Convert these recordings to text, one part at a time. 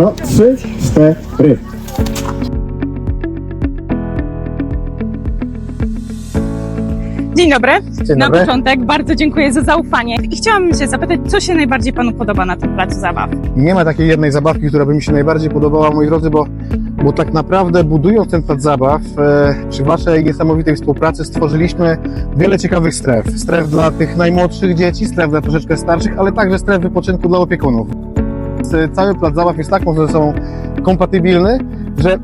No, trzy, cztery. Dzień dobry. Dzień Na dobry. początek bardzo dziękuję za zaufanie. I chciałabym się zapytać, co się najbardziej Panu podoba na tym placu zabaw? Nie ma takiej jednej zabawki, która by mi się najbardziej podobała, moi drodzy, bo, bo tak naprawdę budując ten plac zabaw, e, przy Waszej niesamowitej współpracy stworzyliśmy wiele ciekawych stref. Stref dla tych najmłodszych dzieci, stref dla troszeczkę starszych, ale także stref wypoczynku dla opiekunów. Cały plac zabaw jest tak mocno ze sobą kompatybilny, że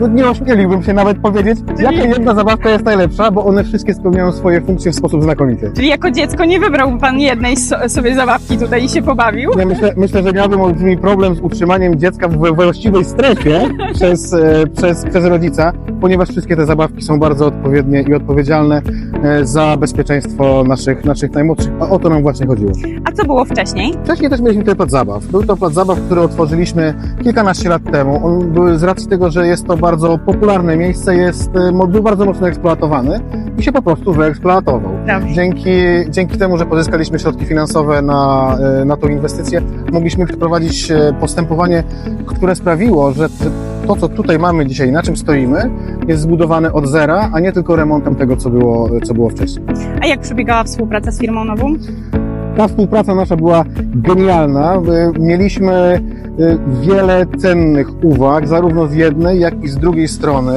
no, nie ośmieliłbym się nawet powiedzieć, jaka jedna zabawka jest najlepsza, bo one wszystkie spełniają swoje funkcje w sposób znakomity. Czyli jako dziecko nie wybrałby Pan jednej so- sobie zabawki tutaj i się pobawił? Ja myślę, myślę, że miałbym olbrzymi problem z utrzymaniem dziecka w we właściwej strefie przez, e, przez, przez rodzica, ponieważ wszystkie te zabawki są bardzo odpowiednie i odpowiedzialne e, za bezpieczeństwo naszych, naszych najmłodszych, a o to nam właśnie chodziło. A co było wcześniej? Wcześniej też mieliśmy tutaj plac zabaw. Był to plac zabaw, który otworzyliśmy kilkanaście lat temu. On był z racji tego, że jest to bardzo popularne miejsce, jest, mo- był bardzo mocno eksploatowany i się po prostu wyeksploatował. Dobrze. Dzięki, dzięki temu, że pozyskaliśmy środki finansowe na, e, na tą inwestycję, mogliśmy przeprowadzić e, postępowanie, które sprawiło, że że to, co tutaj mamy dzisiaj, na czym stoimy, jest zbudowane od zera, a nie tylko remontem tego, co było, co było wcześniej. A jak przebiegała współpraca z firmą nową? Ta współpraca nasza była genialna. Mieliśmy e, wiele cennych uwag, zarówno z jednej, jak i z drugiej strony.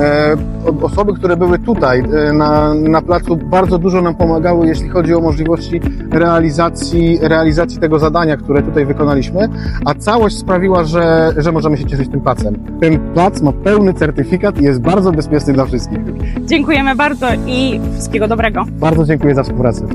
E, Osoby, które były tutaj e, na, na placu, bardzo dużo nam pomagały, jeśli chodzi o możliwości realizacji, realizacji tego zadania, które tutaj wykonaliśmy, a całość sprawiła, że, że możemy się cieszyć tym placem. Ten plac ma pełny certyfikat i jest bardzo bezpieczny dla wszystkich. Dziękujemy bardzo i wszystkiego dobrego. Bardzo dziękuję za współpracę.